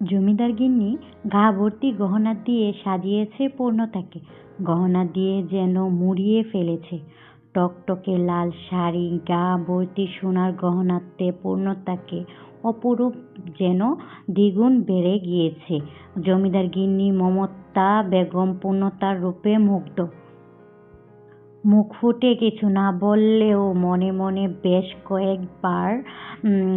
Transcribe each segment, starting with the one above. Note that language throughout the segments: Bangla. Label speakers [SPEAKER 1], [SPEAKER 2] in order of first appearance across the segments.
[SPEAKER 1] জমিদার গিন্নি গা ভর্তি গহনা দিয়ে সাজিয়েছে পূর্ণতাকে। গহনা দিয়ে যেন মুড়িয়ে ফেলেছে। টকটকে লাল শাড়ি, গা ভর্তি সোনার গহনাতে পূর্ণতাকে অপরূপ যেন দ্বিগুণ বেড়ে গিয়েছে। জমিদার গিন্নি মমতা বেগম পূর্ণতার রূপে মুগ্ধ। মুখ ফুটে কিছু না বললেও মনে মনে বেশ কয়েকবার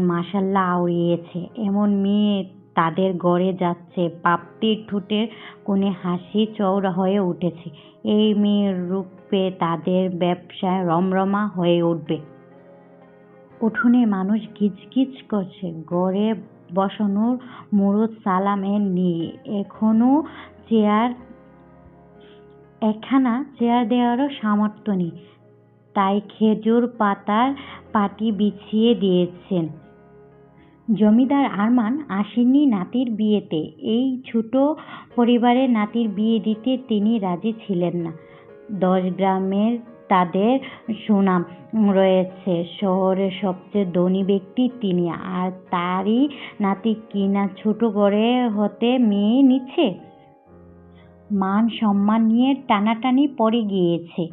[SPEAKER 1] মাসাল্লাহ আউড়িয়েছে এমন মেয়ে তাদের গড়ে যাচ্ছে। পাপ্তির ঠোঁটের কোণে হাসি চওড়া হয়ে উঠেছে। এই মেয়ের রূপে তাদের ব্যবসায় রমরমা হয়ে উঠবে। উঠোনে মানুষ গিজ করছে। গড়ে বসানোর মুরুদ সালামের নিয়ে এখনও চেয়ার, একখানা চেয়ার দেওয়ারও সামর্থ্য নেই। তাই খেজুর পাতার পাটি বিছিয়ে দিয়েছেন। জমিদার আরমান আসেননি নাতির বিয়েতে। এই ছোট পরিবারের নাতির বিয়ে দিতে তিনি রাজি ছিলেন না। দশ গ্রামের তাদের সুনাম রয়েছে। শহরের সবচেয়ে ধনী ব্যক্তি তিনি। আর তারই নাতি কিনা ছোট ঘরে হতে মেয়ে নিচ্ছে? মান সম্মান নিয়ে টানাটানি পড়ে গিয়েছে।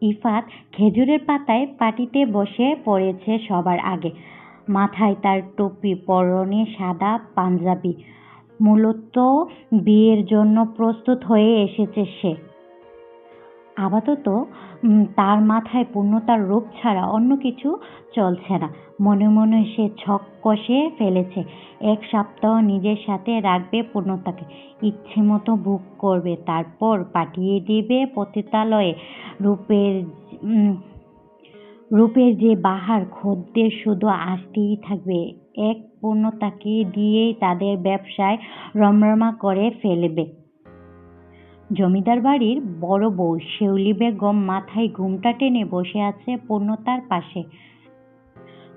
[SPEAKER 1] ইফাত খেজুরের পাতায় পাটিতে বসে পড়েছে সবার আগে। মাথায় তার টুপি, পরনে সাদা পাঞ্জাবি। মূলত বিয়ের জন্য প্রস্তুত হয়ে এসেছে সে। আপাতত তার মাথায় পূর্ণতার রূপ ছাড়া অন্য কিছু চলছে না। মনে মনে সে ছক কষে ফেলেছে। এক সপ্তাহ নিজের সাথে রাখবে পূর্ণতাকে। ইচ্ছে মতো ভোগ করবে, তারপর পাঠিয়ে দিবে পতিতালয়ে। রূপের রূপের যে বাহার, খদ্দের শুধু আসতেই থাকবে। এক পূর্ণতাকে দিয়েই তাদের ব্যবসায় রমরমা করে ফেলবে। জমিদার বাড়ির বড় বউ শেউলি বেগম মাথায় ঘুমটা টেনে বসে আছে পূর্ণতার পাশে।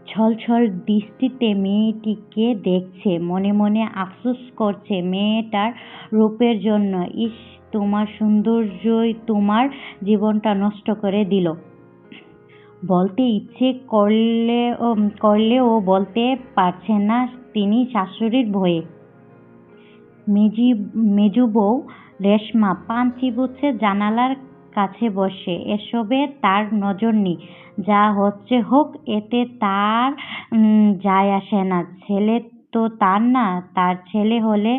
[SPEAKER 1] ছল ছল দৃষ্টিতে মেয়েটিকে দেখছে, মনে মনে আফসোস করছে মেয়েটার রূপের জন্য। ইস, তোমার সৌন্দর্যই তোমার জীবনটা নষ্ট করে দিল। বলতে ইচ্ছে করলে করলেও বলতে পারছে না তিনি শাশুড়ির ভয়ে। মেজি, মেজু বউ রেশমা পান চিবুচ্ছে জানালার কাছে বসে। এসবে তার নজর নেই। যা হচ্ছে হোক, এতে তার যায় আসে না। ছেলে তো তার না, তার ছেলে হলে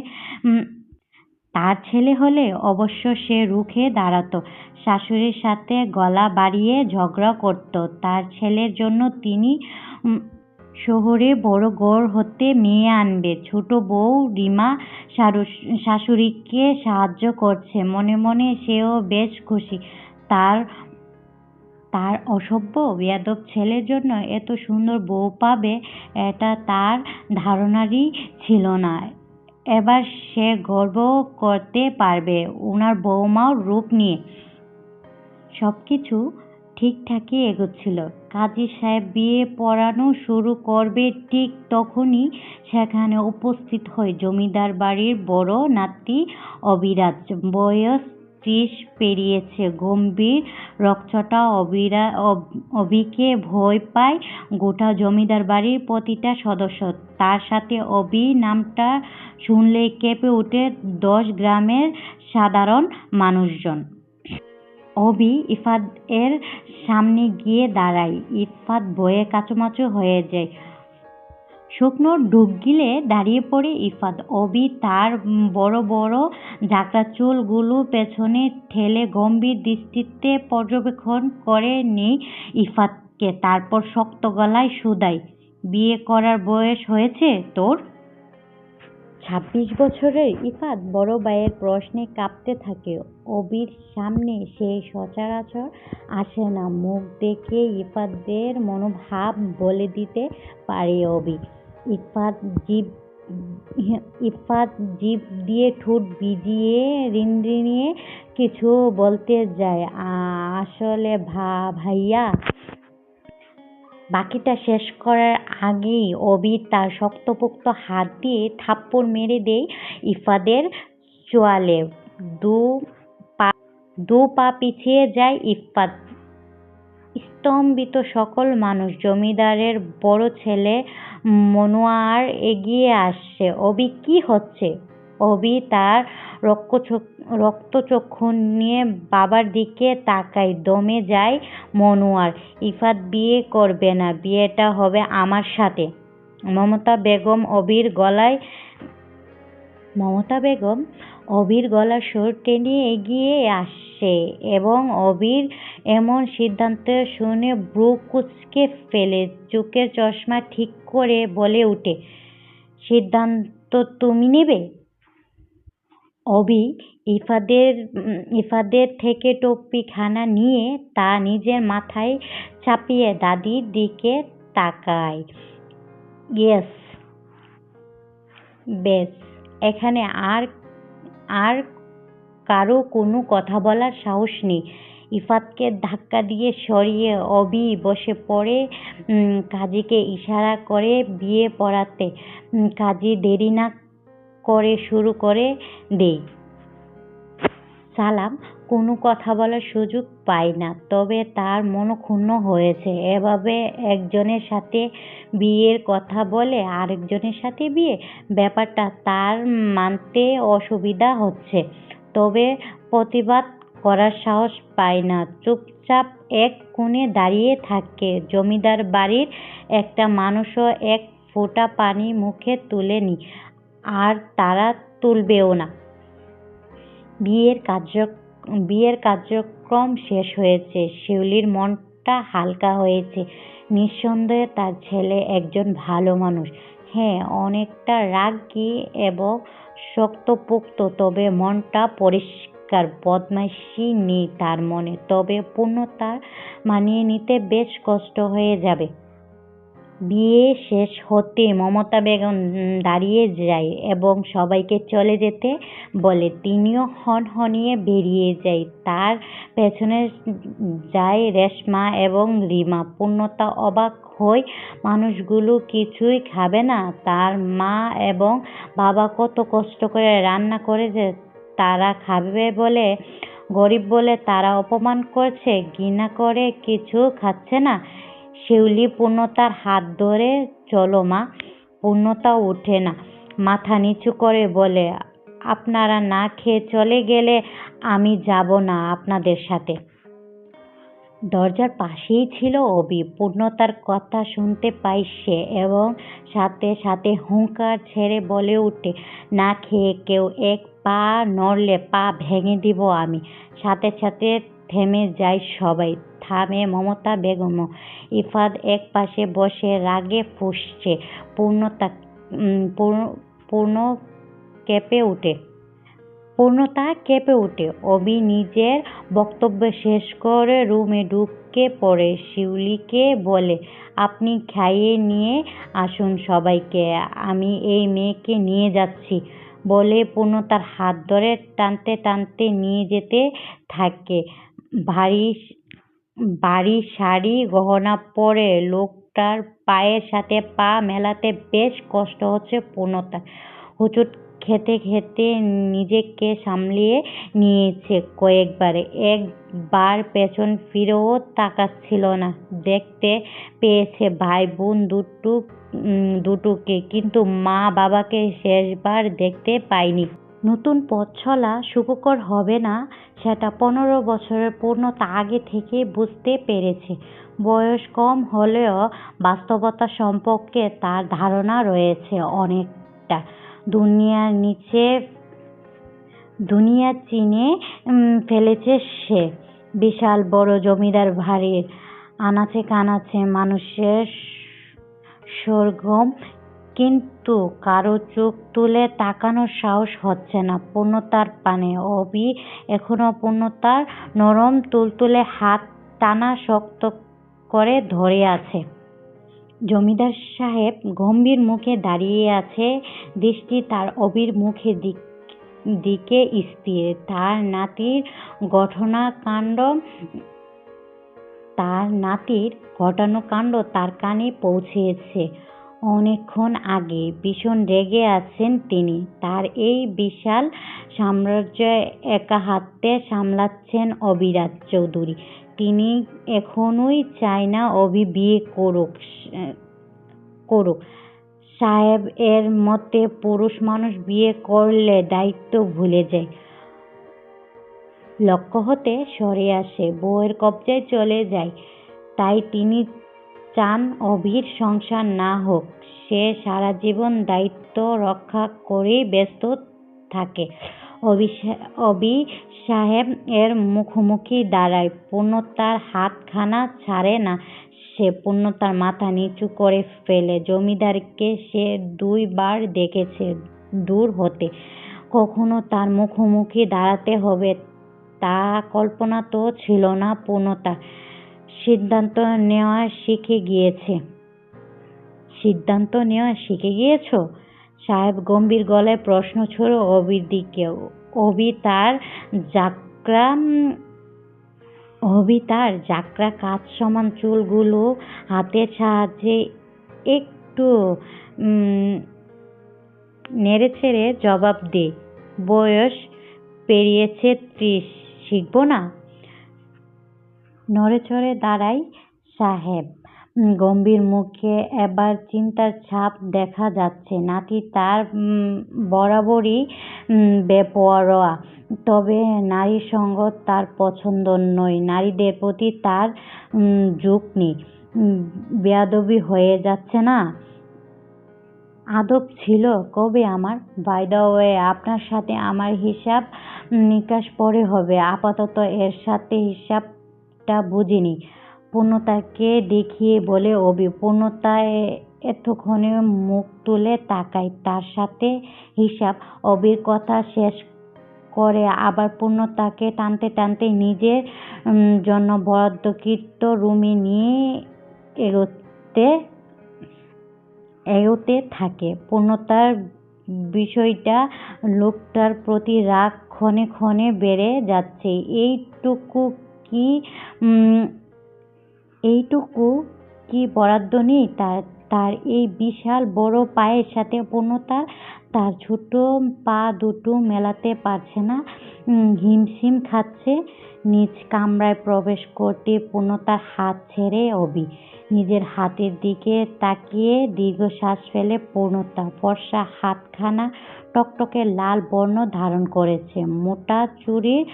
[SPEAKER 1] তার ছেলে হলে অবশ্য সে রুখে দাঁড়াতো। শাশুড়ির সাথে গলা বাড়িয়ে ঝগড়া করত। তার ছেলের জন্য তিনি শহরে বড় ঘর হতে মেয়ে আনবে। ছোট বউ রিমা শাশুড়িকে সাহায্য করছে। মনে মনে সেও বেশ খুশি। তার তার অসভ্য বেয়াদব ছেলের জন্য এত সুন্দর বউ পাবে, এটা তার ধারণারই ছিল না। এবার সে গর্ব করতে পারবে। ওনার বৌমাও রূপ নিয়ে সব কিছু ঠিকঠাকই এগোচ্ছিল। কাজী সাহেব বিয়ে পড়ানো শুরু করবে ঠিক তখনই সেখানে উপস্থিত হয় জমিদার বাড়ির বড় নাতি অবিরাজ। বয়স ত্রিশ পেরিয়েছে। গম্ভীর রকচটা অবিরা অবিকে ভয় পায়। গোটা জমিদার বাড়ির প্রতিটা সদস্য। তার সাথে অবি নামটা শুনলেই কেঁপে ওঠে দশ গ্রামের সাধারণ মানুষজন। অবি ইফাত এর সামনে গিয়ে দাঁড়ায়। ইফাত ভয়ে কাচুমাচু হয়ে যায়। শুকনো ডুব গিলে দাঁড়িয়ে পড়ে ইফাত অবি তার বড় বড় ঝাঁকড়া চুলগুলো পেছনে ঠেলে গম্ভীর দৃষ্টিতে পর্যবেক্ষণ করে নেই ইফাতকে তারপর শক্ত গলায় শুধায় বিয়ে করার বয়স হয়েছে তোর? ছাব্বিশ বছরের ইফাত বড় ভাইয়ের প্রশ্নে কাঁপতে থাকে। অবির সামনে সে সচরাচর আসে না। মুখ দেখে ইফাতদের মনোভাব বলে দিতে পারে অবি। ইফাত জিভ ইফাত জিভ দিয়ে ঠোঁট ভিজিয়ে রিনরিনিয়ে কিছু বলতে যায়। আসলে ভা, ভাইয়া, বাকিটা শেষ করার আগেই অবি তার শক্তপোক্ত হাত দিয়ে থাপ্পড় মেরে দেয় ইফাদের চোয়ালে। দু পা দু পা পিছিয়ে যায় ইফাত স্তম্ভিত সকল মানুষ, জমিদারের বড় ছেলে মনোয়ার এগিয়ে আসছে। অবি কি হচ্ছে? অবি তার রক্তচক্ষু নিয়ে বাবার দিকে তাকায়। দমে যায় মনোয়ার, ইফাত বিয়ে করবে না, বিয়েটা হবে আমার সাথে। মমতা বেগম অবির গলায়, মমতা বেগম অবির গলার সুর টেনে এগিয়ে আসছে এবং অবির এমন সিদ্ধান্ত শুনে ব্রু কুচকে ফেলে, চোখের চশমা ঠিক করে বলে উঠে, সিদ্ধান্ত তুমি নেবে? অবি ইফাদের ইফাদের থেকে টপ্পিখানা নিয়ে তা নিজের মাথায় চাপিয়ে দাদির দিকে তাকায়। ইয়েস, বেশ, এখানে আর আর কারও কোনো কথা বলার সাহস নেই। ইফাতকে ধাক্কা দিয়ে সরিয়ে অবি বসে পড়ে কাজীকে ইশারা করে বিয়ে পড়াতে। কাজী দেরি না করে শুরু করে দেই সালাম, কোনো কথা বলার সুযোগ পায় না। তবে তার মনক্ষুণ্ণ হয়েছে। এভাবে একজনের সাথে বিয়ের কথা বলে আরেকজনের সাথে বিয়ে, ব্যাপারটা তার মানতে অসুবিধা হচ্ছে। তবে প্রতিবাদ করার সাহস পায় না। চুপচাপ এক কোণে দাঁড়িয়ে থাকে। জমিদার বাড়ির একটা মানুষও এক ফোঁটা পানি মুখে তুলেনি আর তারা তুলবেও না। বিয়ের কার্য বিয়ের কার্যক্রম শেষ হয়েছে। শিউলির মনটা হালকা হয়েছে। নিঃসন্দেহে তার ছেলে একজন ভালো মানুষ। হ্যাঁ অনেকটা রাগী এবং শক্তপোক্ত, তবে মনটা পরিষ্কার, বদমাইশি নেই তার মনে। তবে পূর্ণতার মানিয়ে নিতে বেশ কষ্ট হয়ে যাবে। বিয়ে শেষ হতে মমতা বেগম দাঁড়িয়ে যায় এবং সবাইকে চলে যেতে বলে। তিনিও হনহনিয়ে বেরিয়ে যায়। তার পেছনে যায় রেশমা এবং রিমা। পূর্ণতা অবাক হয়ে মানুষগুলো কিছুই খাবে না। তার মা এবং বাবা কত কষ্ট করে রান্না করেছে, তারা খাবে বলে, গরিব বলে তারা অপমান করছে, ঘৃণা করে কিছু খাচ্ছে না। শিউলি পূর্ণতার হাত ধরে, চলো মা, পূর্ণতা ওঠে না। মাথা নিচু করে বলে, আপনারা না খেয়ে চলে গেলে আমি যাব না আপনাদের সাথে। দরজার পাশেই ছিল অবি। পূর্ণতার কথা শুনতে পাই সে এবং সাথে সাথে হুঙ্কার ছেড়ে বলে উঠে, না খেয়ে কেউ এক পা নড়লে পা ভেঙে দিব আমি। সাথে সাথে থেমে যায় সবাই। থামে মমতা বেগমও। ইফাদ এক পাশে বসে রাগে ফুঁসছে। পূর্ণতা পূর্ণ কেঁপে উঠে। পূর্ণতা কেঁপে উঠে। অবি নিজের বক্তব্য শেষ করে রুমে ঢুকে পড়ে। শিউলিকে বলে, আপনি খাইয়ে নিয়ে আসুন সবাইকে। আমি এই মেয়েকে নিয়ে যাচ্ছি। বলে পূর্ণতার হাত ধরে টানতে টানতে নিয়ে যেতে থাকে। ভারী বাড়ি শাড়ি গহনা পরে লোকটার পায়ের সাথে পা মেলাতে বেশ কষ্ট হচ্ছে পূর্ণতার। হোঁচট খেতে খেতে নিজেকে সামলিয়ে নিয়েছে কয়েকবারে। একবার পেছন ফিরেও তাকাচ্ছিল না। দেখতে পেয়েছে ভাই বোন দুটো দুটোকে। কিন্তু মা বাবাকে শেষবার দেখতে পায়নি। নতুন পথ চলা সুখকর হবে না, সেটা পনেরো বছরের পূর্ণতা আগে থেকেই বুঝতে পেরেছে। বয়স কম হলেও বাস্তবতা সম্পর্কে তার ধারণা রয়েছে অনেকটা। দুনিয়ার নিচে, দুনিয়া চিনে ফেলেছে সে। বিশাল বড় জমিদার বাড়ির আনাচে কানাচে মানুষের সরগম কিন্তু কারও চোখ তুলে তাকানোর সাহস হচ্ছে না। পূর্ণতার পানে। অবি এখনও পূর্ণতার নরম তুলতুলে হাত টানা শক্ত করে ধরে আছে। জমিদার সাহেব গম্ভীর মুখে দাঁড়িয়ে আছে। দৃষ্টি তার অবির মুখে দিক দিকে স্থির। তার নাতির ঘটনাকাণ্ড তার নাতির ঘটানো কাণ্ড তার কানে পৌঁছেছে। অনেকক্ষণ আগে ভীষণ রেগে আছেন তিনি। তার এই বিশাল সাম্রাজ্য একা হাতে সামলাচ্ছেন অবিরাজ চৌধুরী। তিনি এখনোই চায় না অভি বিয়ে করুক করুক। সাহেব এর মতে পুরুষ মানুষ বিয়ে করলে দায়িত্ব ভুলে যায়। লক্ষ্য হতে সরে আসে, বউয়ের কবজায় চলে যায়। তাই তিনি চান অভির সংসার না হোক, সে সারা জীবন দায়িত্ব রক্ষা করেই ব্যস্ত থাকে। অভি সাহেব এর মুখোমুখি দাঁড়ায়, পূর্ণতার হাতখানা ছাড়ে না। সে পূর্ণতার মাথা নিচু করে ফেলে, জমিদারকে সে দুইবার দেখেছে দূর হতে। কখনো তার মুখোমুখি দাঁড়াতে হবে, তা কল্পনা তো ছিল না পূর্ণতা সিদ্ধান্ত নেওয়া শিখে গিয়েছে। সিদ্ধান্ত নেওয়া শিখে গিয়েছ? সাহেব গম্ভীর গলায় প্রশ্ন ছড়ো অবির দিকে অবি তার যাত্রা অভি তার জাকরা কাজ সমান চুলগুলো হাতের সাহায্যে একটু নেড়ে ছেড়ে জবাব দে। বয়স পেরিয়েছে ত্রিশ, শিখব না? নড়েচড়ে দাঁড়ায় সাহেব। গম্ভীর মুখে এবার চিন্তার ছাপ দেখা যাচ্ছে। নাতি তার বরাবরই বেপরোয়া। তবে নারীর সঙ্গ তার পছন্দ নয়। নারীদের প্রতি তার ঝোঁক নেই। বেয়াদবি হয়ে যাচ্ছে না? আদব ছিল কবে আমার? বাই দ্য ওয়ে আপনার সাথে আমার হিসাব নিকাশ পরে হবে। আপাতত এর সাথে হিসাবটা বুঝিনি। পূর্ণতাকে দেখিয়ে বলে অবি পূর্ণতা এতক্ষণে মুখ তুলে তাকায় তার সাথে হিসাব। অবির কথা শেষ করে আবার পূর্ণতাকে টানতে টানতে নিজের জন্য বরাদ্দকৃত রুমে নিয়ে এগোতে এগোতে থাকে। পূর্ণতার বিষয়টা লোকটার প্রতি রাগ ক্ষণে ক্ষণে বেড়ে যাচ্ছে। এইটুকু কি এইটুকু কি বরাদ্দ নেই? তার তার এই বিশাল বড় পায়ের সাথে পূর্ণতার তার ছোট পা দুটো মেলাতে পারছে না। হিমশিম খাচ্ছে, নিজ কামরায় প্রবেশ করতে পূর্ণতার হাত ছেড়ে অবি। নিজের হাতের দিকে তাকিয়ে দীর্ঘশ্বাস ফেলে পূর্ণতা ফর্সা হাতখানা টকটকে লাল বর্ণ ধারণ করেছে। মোটা চুরির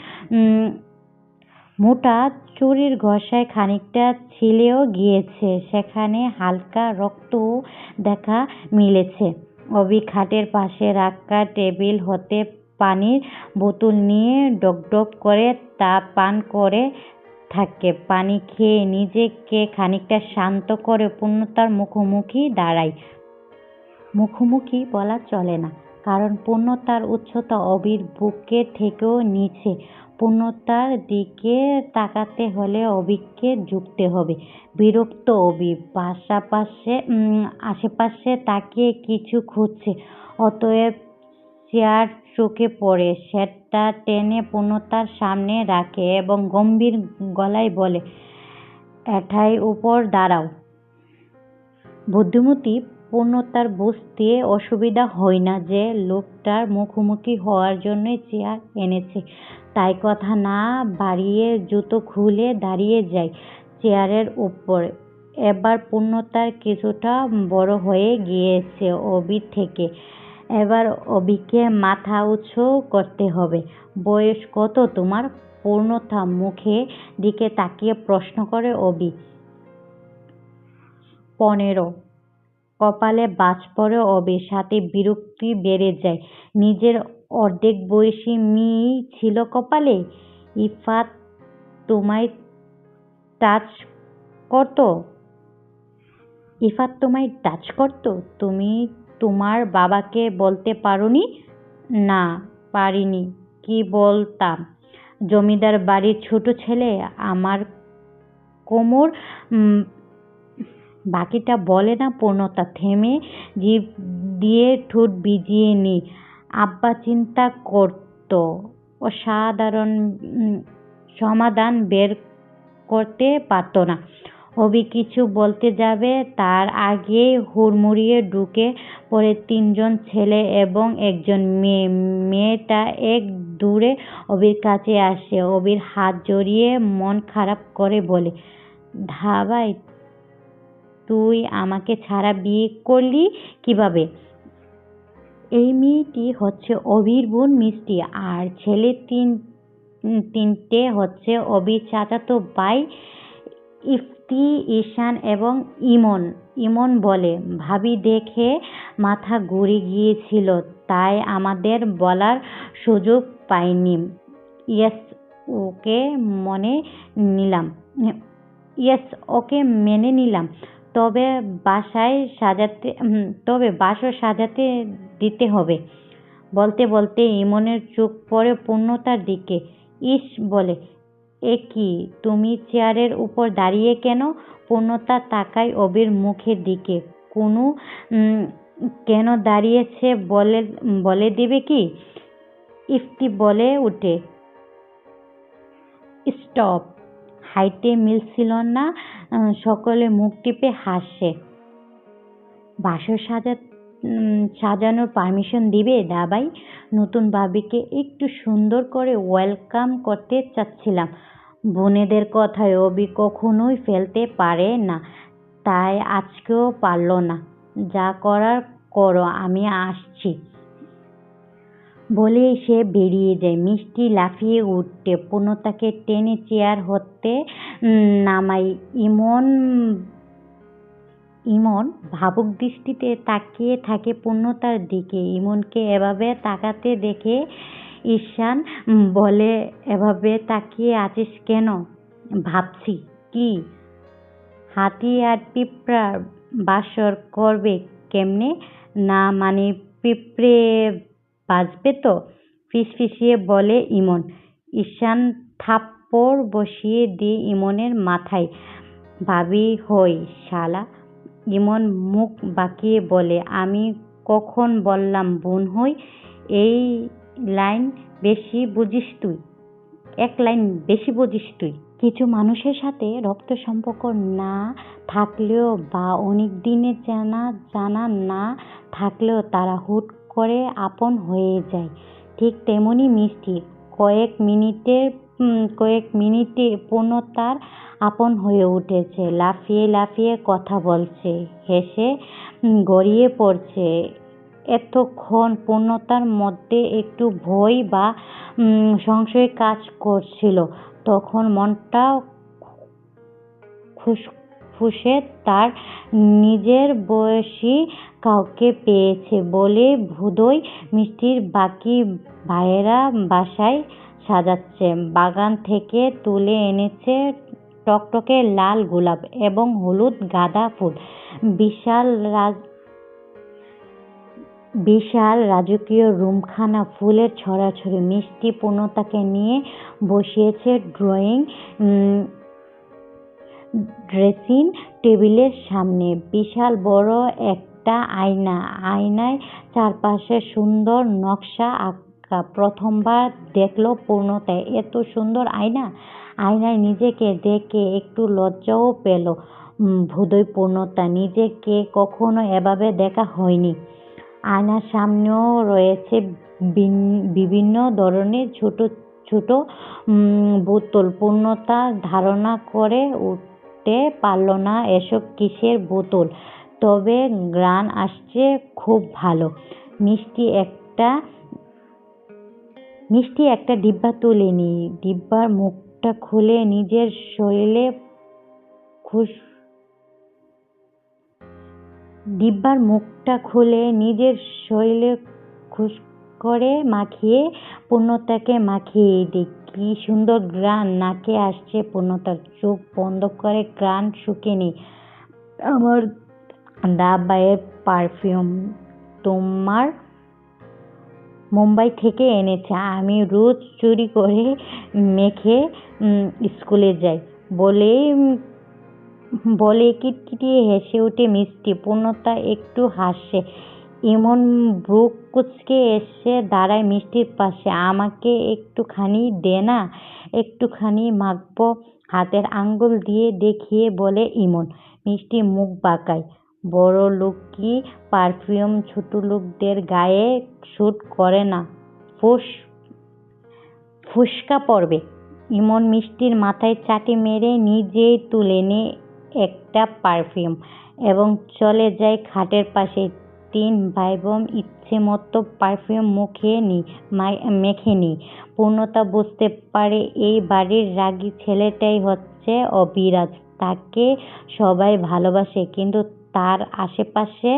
[SPEAKER 1] মোটা চুরির ঘষায় খানিকটা ছিলেও গিয়েছে, সেখানে হালকা রক্তও দেখা মিলেছে। অবি খাটের পাশে রাখা টেবিল হতে পানির বোতল নিয়ে ডগডগ করে তা পান করে থাকে। পানি খেয়ে নিজেকে খানিকটা শান্ত করে পূর্ণতার মুখোমুখি দাঁড়ায়। মুখোমুখি বলা চলে না। কারণ পূর্ণতার উচ্চতা অবির বুকের থেকেও নিচে। পূর্ণতার দিকে তাকাতে হলে অবিকে ঝুঁকতে হবে। বিরক্ত অবি, পাশাপাশে আশেপাশে তাকিয়ে কিছু খুঁজছে। অতএব চেয়ার চোখে পড়ে, সেটটা টেনে পূর্ণতার সামনে রাখে এবং গম্ভীর গলায় বলে, এঠাই উপর দাঁড়াও। বুদ্ধিমতী পূর্ণতার বুঝতে অসুবিধা হয় না যে লোকটার মুখোমুখি হওয়ার জন্যই চেয়ার এনেছে। তাই কথা না বাড়িয়ে জুতো খুলে দাঁড়িয়ে যায় চেয়ারের উপর। এবার পূর্ণতার কিছুটা বড় হয়ে গিয়েছে অবি থেকে। এবার অবিকে মাথা উঁচু করতে হবে। বয়স কত তোমার? পূর্ণতা মুখে দিকে তাকিয়ে প্রশ্ন করে অবি পনেরো। কপালে বাজ পড়ে অবে সাথে বিরক্তি বেড়ে যায়। নিজের অর্ধেক বয়সী মেয়েই ছিল কপালে? ইফাত, তোমায় টাচ করতো? ইফাত, তোমায় টাচ করতো? তুমি তোমার বাবাকে বলতে পারোনি? না, পারিনি। কি বলতাম? জমিদার বাড়ির ছোট ছেলে, আমার কোমর বাকিটা বলে না, পূর্ণতা থেমে জিভ দিয়ে ঠোঁট ভিজিয়ে নি। আব্বা চিন্তা করতো, অসাধারণ সমাধান বের করতে পারতো না। অভি কিছু বলতে যাবে, তার আগে হুড়মুড়িয়ে ঢুকে পড়ে তিনজন ছেলে এবং একজন মেয়ে। মেয়েটা এক দূরে অভির কাছে আসে অবির হাত জড়িয়ে মন খারাপ করে বলে ধাবাই তুই আমাকে ছাড়া বিয়ে করলি কীভাবে? এই মেয়েটি হচ্ছে অভির বোন মিষ্টি, আর ছেলে তিন তিনটে হচ্ছে অভির চাচাতো ভাই ইফতি, ঈশান এবং ইমন। ইমন বলে, ভাবি দেখে মাথা ঘুরে গিয়েছিল, তাই আমাদের বলার সুযোগ পাইনি। ইয়েস, ওকে মনে নিলাম। ইয়েস, ওকে মেনে নিলাম। তবে বাসায় সাজাতে তবে বাসর সাজাতে দিতে হবে। বলতে বলতে ইমনের চোখ পড়ে পূর্ণতার দিকে। ইস বলে, এ কি, তুমি চেয়ারের উপর দাঁড়িয়ে কেন? পূর্ণতা তাকায় অবির মুখের দিকে। কোনো কেন দাঁড়িয়েছে বলে বলে দিবে কি? ইফতি বলে উঠে, স্টপ হাইটে মিলছিল না সকলে মুখ টিপে হাসে। বাসর সাজা সাজানোর পারমিশন দিবে? দাবাই নতুন বাবিকে একটু সুন্দর করে ওয়েলকাম করতে চাচ্ছিলাম। বোনেদের কথায় অবি কখনোই ফেলতে পারে না, তাই আজকেও পারল না। যা করার করো, আমি আসছি। বলে সে বেরিয়ে যায়। মিষ্টি লাফিয়ে উঠতে, পূর্ণতাকে টেনে চেয়ার হতে নামাই ইমন ইমন ভাবুক দৃষ্টিতে তাকিয়ে থাকে পূর্ণতার দিকে। ইমনকে এভাবে তাকাতে দেখে ঈশান বলে, এভাবে তাকিয়ে আছিস কেন? ভাবছি, কি? হাতি আর পিঁপড়ার বাসর করবে কেমনে? না মানে পিঁপড়ে বাজবে তো? ফিসফিসিয়ে বলে ইমন। ঈশান থাপ্পড় বসিয়ে দিয়ে ইমনের মাথায়, ভাবি হই শালা। ইমন মুখ বাঁকিয়ে বলে, আমি কখন বললাম বোন হই? এই লাইন বেশি বুঝিস তুই। এক লাইন বেশি বুঝিস তুই। কিছু মানুষের সাথে রক্ত সম্পর্ক না থাকলেও বা অনেক দিনের জানা জানা না থাকলেও তারা হুট করে আপন হয়ে যায়। ঠিক তেমনই মিষ্টি। কয়েক মিনিটের কয়েক মিনিটে পূর্ণতার আপন হয়ে উঠেছে। লাফিয়ে লাফিয়ে কথা বলছে, হেসে গড়িয়ে পড়ছে। এতক্ষণ পূর্ণতার মধ্যে একটু ভয় বা সংশয় কাজ করছিল। তখন মনটা ফুসে তার নিজের বয়সী কাউকে পেয়েছে বলে ভুদই মিষ্টির বাকি ভাইয়েরা বাসায় সাজাচ্ছে। বাগান থেকে তুলে এনেছে টকটকে লাল গোলাপ এবং হলুদ গাঁদা ফুল। বিশাল রাজ বিশাল রাজকীয় রুমখানা ফুলের ছড়াছড়ি। মিষ্টি পূর্ণতাকে নিয়ে বসিয়েছে ড্রয়িং ড্রেসিং টেবিলের সামনে। বিশাল বড় একটা আয়না। আয়নায় চারপাশে সুন্দর নকশা আঁকা। প্রথমবার দেখল পূর্ণতায়। এত সুন্দর আয়না। আয়নায় নিজেকে দেখে একটু লজ্জাও পেল ভুদয় পূর্ণতা। নিজেকে কখনো এভাবে দেখা হয়নি। আয়নার সামনেও রয়েছে বিভিন্ন ধরনের ছোট ছোট বোতল। পূর্ণতা ধারণা করে উঠতে পারল না এসব কিসের বোতল। তবে গ্রান আসছে খুব ভালো। মিষ্টি একটা মিষ্টি একটা ডিব্বা তুলে নি। ডিব্বার মুখটা খুলে নিজের শরীরে খুশ, ডিব্বার মুখটা খুলে নিজের শরীরে খুশ করে মাখিয়ে, পূর্ণতাকে মাখিয়ে দিই কি সুন্দর গ্রান নাকে আসছে পূর্ণতার চোখ বন্ধ করে গ্রান শুকেনি আমার দাবাইয়ের পারফিউম তোমার মুম্বাই থেকে এনেছে। আমি রোজ চুরি করে মেখে স্কুলে যাই। বলে বলে কিটকিটিয়ে হেসে ওঠে মিষ্টি। পূর্ণতা একটু হাসে। এমন ব্রুক কুচকে এসে দাঁড়ায় মিষ্টির পাশে। আমাকে একটুখানি দে না, একটুখানি মাখবো। হাতের আঙ্গুল দিয়ে দেখিয়ে বলে ইমন, মিষ্টি মুখ বাঁকায় লোকি পারফিউম ছোট লোকদের গায়ে স্যুট করে না? ফুস, ফুসকা পড়বে ইমন মিষ্টির মাথায় চাটি মেরে নিজেই তুলে নে একটা পারফিউম এবং চলে যায় খাটের পাশে। তিন ভাই বোন ইচ্ছে মতো পারফিউম মুখে নি মেখে নি। পূর্ণতা বুঝতে পারে এই বাড়ির রাগী ছেলেটাই হচ্ছে অবিরাজ। তাকে সবাই ভালোবাসে, কিন্তু তার আশেপাশে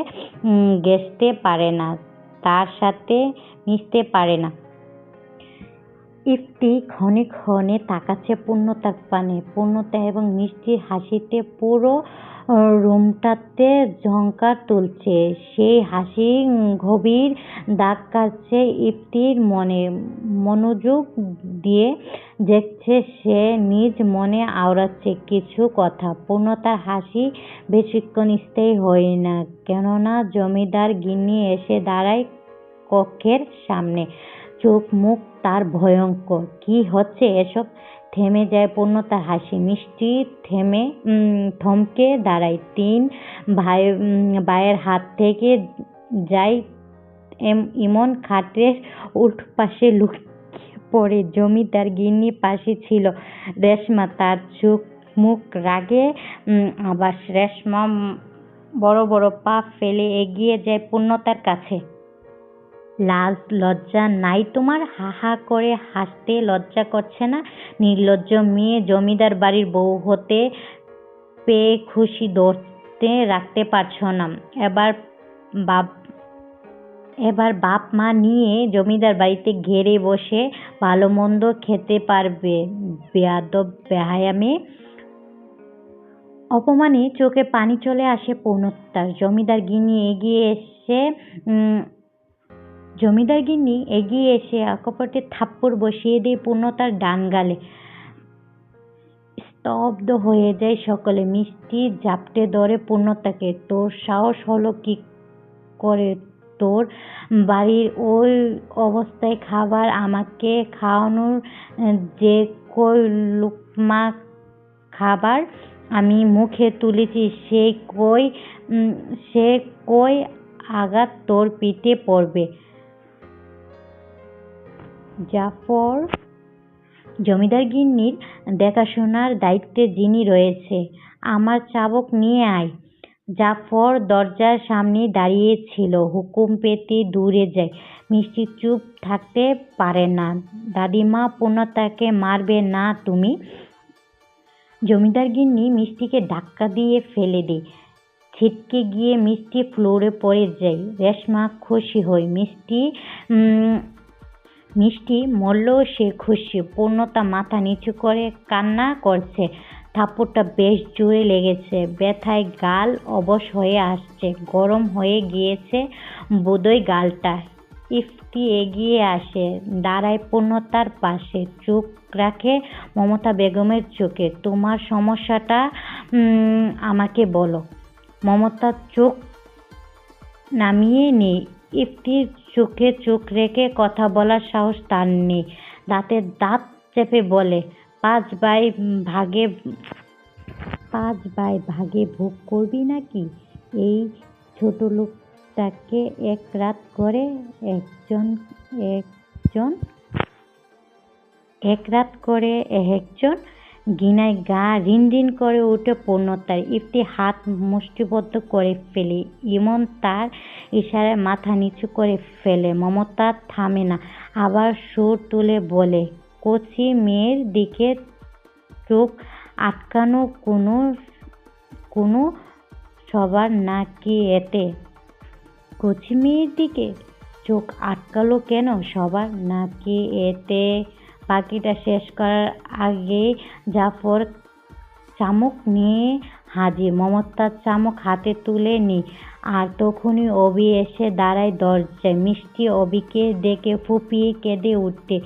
[SPEAKER 1] ঘেঁষতে পারে না, তার সাথে মিশতে পারে না। ইফতি ক্ষণে ক্ষণে তাকাচ্ছে পূর্ণতার পানে। পূর্ণতা এবং মিষ্টির হাসিতে পুরো রুমটাতে ঝঙ্কার তুলছে। সেই হাসি গভীর দাগ কাটছে ইফতির মনে। মনোযোগ দিয়ে দেখছে সে নিজ মনে আওড়াচ্ছে কিছু কথা। পূর্ণতার হাসি বেশিক্ষণ স্থায়ী হয় না, কেননা জমিদার গিন্নি এসে দাঁড়ায় কক্ষের সামনে। চোখ মুখ তার ভয়ঙ্কর। কি হচ্ছে এসব? থেমে যায় পূর্ণতার হাসি। মিষ্টি থেমে থমকে দাঁড়ায় তিন ভাই ভাইয়ের হাত থেকে যায় ইমন খাটের উল্ট পাশে লুকিয়ে পড়ে। জমিদার গিন্নি পাশে ছিল রেশমা। তার চোখ মুখ রাগে আবার রেশমা বড় বড় পা ফেলে এগিয়ে যায় পূর্ণতার কাছে। লাজ, লজ্জা নাই তোমার? হা হা করে হাসতে লজ্জা করছে না? নির্লজ্জ মেয়ে জমিদার বাড়ির বউ হতে পেয়ে খুশি ধরতে রাখতে পারছ না। এবার বাপ এবার বাপ মা নিয়ে জমিদার বাড়িতে ঘেরে বসে ভালো মন্দ খেতে পারবে। বেয়াদব, বেহায়া মেয়ে। অপমানে চোখে পানি চলে আসে পূর্ণতার জমিদার গিনি এগিয়ে এসে জমিদার গিন্নি এগিয়ে এসে আকপটে থাপ্পড় বসিয়ে দিয়ে পূর্ণতার ডান গালে স্তব্ধ হয়ে যায় সকলে। মিষ্টি জাপটে ধরে পূর্ণতাকে, তোর সাহস হলো কি করে তোর বাড়ির ওই অবস্থায় খাবার আমাকে খাওয়ানোর? যে কই লুকমা খাবার আমি মুখে তুলেছি, সে কই সে কই আঘাত তোর পিঠে পড়বে? জাফর জমিদার গিন্নির দেখাশোনার দায়িত্বে যিনি রয়েছে, আমার চাবক নিয়ে আয়। জাফর দরজার সামনে দাঁড়িয়েছিল, হুকুম পেতে দূরে যায়। মিষ্টি চুপ থাকতে পারে না। দাদিমা পূর্ণতাকে মারবে না তুমি? জমিদার গিন্নি মিষ্টিকে ধাক্কা দিয়ে ফেলে দেয়। ছিটকে গিয়ে মিষ্টি ফ্লোরে পড়ে যায়। রেশমা খুশি হয়। মিষ্টি মিষ্টি মরলেও সে খুশি। পূর্ণতা মাথা নিচু করে কান্না করছে। থাপ্পড়টা বেশ জোরে লেগেছে। ব্যথায় গাল অবশ হয়ে আসছে। গরম হয়ে গিয়েছে বোধই গালটা। ইফতি এগিয়ে আসে। দাঁড়ায় পূর্ণতার পাশে। চোখ রাখে মমতা বেগমের চোখে। তোমার সমস্যাটা আমাকে বলো। মমতার চোখ নামিয়ে নেই। ইফতির চোখে চোখ রেখে কথা বলার সাহস তার নেই। দাঁতের দাঁত চেপে বলে, পাঁচ ভাই ভাগে, পাঁচ ভাই ভাগে ভোগ করবি নাকি? এই ছোট লোকটাকে এক রাত করে একজন একজন, এক রাত করে একজন গিনায় গা রিন করে উঠে পূর্ণতার ইফতি হাত মুষ্টিবদ্ধ করে ফেলে। ইমন তার ইশারায় মাথা নিচু করে ফেলে। মমতা থামে না, আবার সুর তুলে বলে, কচি মেয়ের দিকে চোখ আটকানো কোনো কোনো সবার নাকি এতে? কচি মেয়ের দিকে চোখ আটকালো কেন সবার নাকি এতে? বাকিটা শেষ করার আগে জাফর চামক নিয়ে হাজির। মমতার চামক হাতে তুলে নি আর তখনই অবি এসে দাঁড়ায় দরজায়। মিষ্টি অবিকে দেখে ফুপিয়ে কেঁদে উঠতে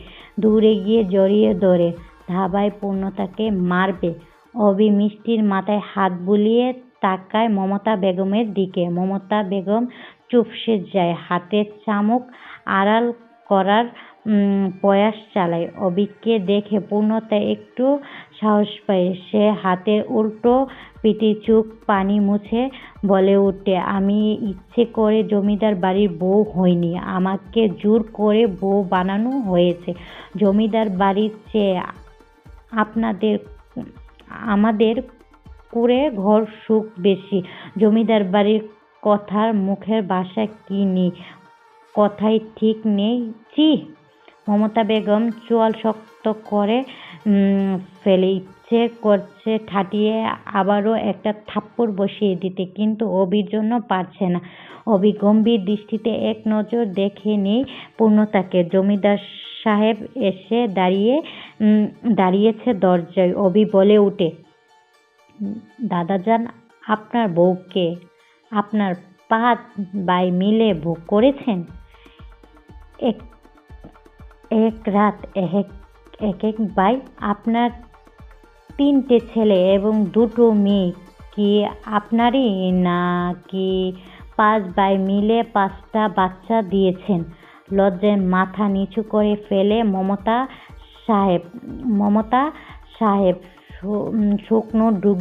[SPEAKER 1] দূরে গিয়ে জড়িয়ে ধরে। ধাবায় পূর্ণতাকে মারবে। অবি মিষ্টির মাথায় হাত বুলিয়ে তাকায় মমতা বেগমের দিকে। মমতা বেগম চুপসে যায়। হাতের চামক আড়াল করার প্রয়াস চালায়। অবিককে দেখে পূর্ণতা একটু সাহস পায়। সে হাতের উল্টো পিঠে চোখ পানি মুছে বলে উঠে, আমি ইচ্ছে করে জমিদার বাড়ির বউ হইনি। আমাকে জোর করে বউ বানানো হয়েছে। জমিদার বাড়ির চেয়ে আপনাদের, আমাদের কুড়ে ঘর সুখ বেশি। জমিদার বাড়ির কথার মুখের ভাষা কি নেই? কথাই ঠিক নেই? চি মমতা বেগম চোয়াল শক্ত করে ফেলে, ইচ্ছে করছে ঠাটিয়ে আবারও একটা থাপ্পড় বসিয়ে দিতে, কিন্তু অবির জন্য পারছে না। অবি গম্ভীর দৃষ্টিতে এক নজর দেখে নেই পূর্ণতাকে। জমিদার সাহেব এসে দাঁড়িয়ে দাঁড়িয়েছে দরজায়। অবি বলে উঠে দাদাজান আপনার বউকে আপনার পাঁচ বাই মিলে ভোগ করেছেন? এক এক রাত, এক এক এক বাই আপনার তিনটে ছেলে এবং দুটো মেয়ে। কি আপনারই নাকি পাঁচ ভাই মিলে পাঁচটা বাচ্চা দিয়েছেন? লজ্জায় মাথা নিচু করে ফেলে মমতা সাহেব মমতা সাহেব শুকনো ডুব,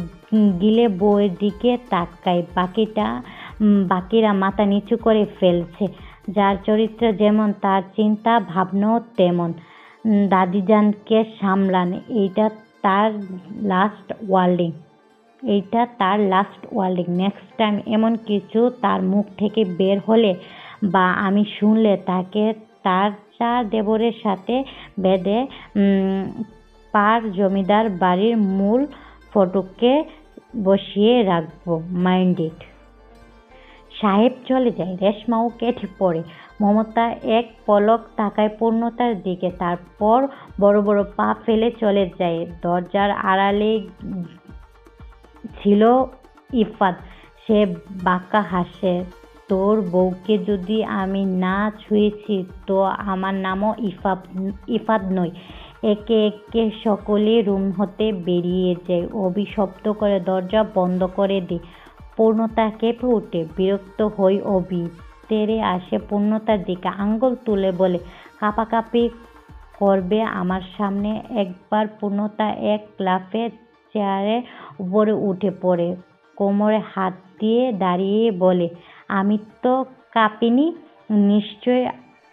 [SPEAKER 1] গিলে বউয়ের দিকে তাকায়। বাকিটা বাকিরা মাথা নিচু করে ফেলছে। যার চরিত্র যেমন তার চিন্তা, ভাবনাও তেমন। দাদিজানকে সামলান। এইটা তার লাস্ট ওয়ার্ল্ডিং এইটা তার লাস্ট ওয়ার্ল্ডিং নেক্সট টাইম এমন কিছু তার মুখ থেকে বের হলে বা আমি শুনলে তাকে তার চার দেবরের সাথে বেঁধে পার জমিদার বাড়ির মূল ফটকে বসিয়ে রাখব। মাইন্ডেড সাহেব চলে যায়। রেশমাও কেটে পড়ে। মমতা এক পলক তাকায় পূর্ণতার দিকে। তারপর বড় বড় পা ফেলে চলে যায়। দরজার আড়ালে ছিল ইফাত সে বাঁকা হাসে, তোর বউকে যদি আমি না ছুঁয়েছি, তো আমার নামও ইফাত ইফাত নই একে একে সকলে রুম হতে বেরিয়ে যায়। অভিশপ্ত করে দরজা বন্ধ করে দিই পূর্ণতা কেঁপে ওঠে বিরক্ত হই অভি তেরে আসে পূর্ণতার দিকে। আঙ্গুল তুলে বলে, কাঁপাকাঁপি করবে আমার সামনে। একবার পূর্ণতা এক লাফে চেয়ারের উপরে উঠে পড়ে, কোমরে হাত দিয়ে দাঁড়িয়ে বলে, আমি তো কাঁপিনি নিশ্চয়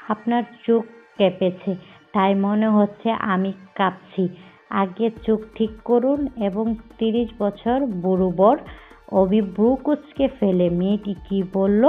[SPEAKER 1] আপনার চোখ কেঁপেছে, তাই মনে হচ্ছে আমি কাঁপছি। আগে চোখ ঠিক করুন এবং তিরিশ বছর বুড়ো অভিভ্রু কুচকে ফেলে মেয়েটি কি বলল?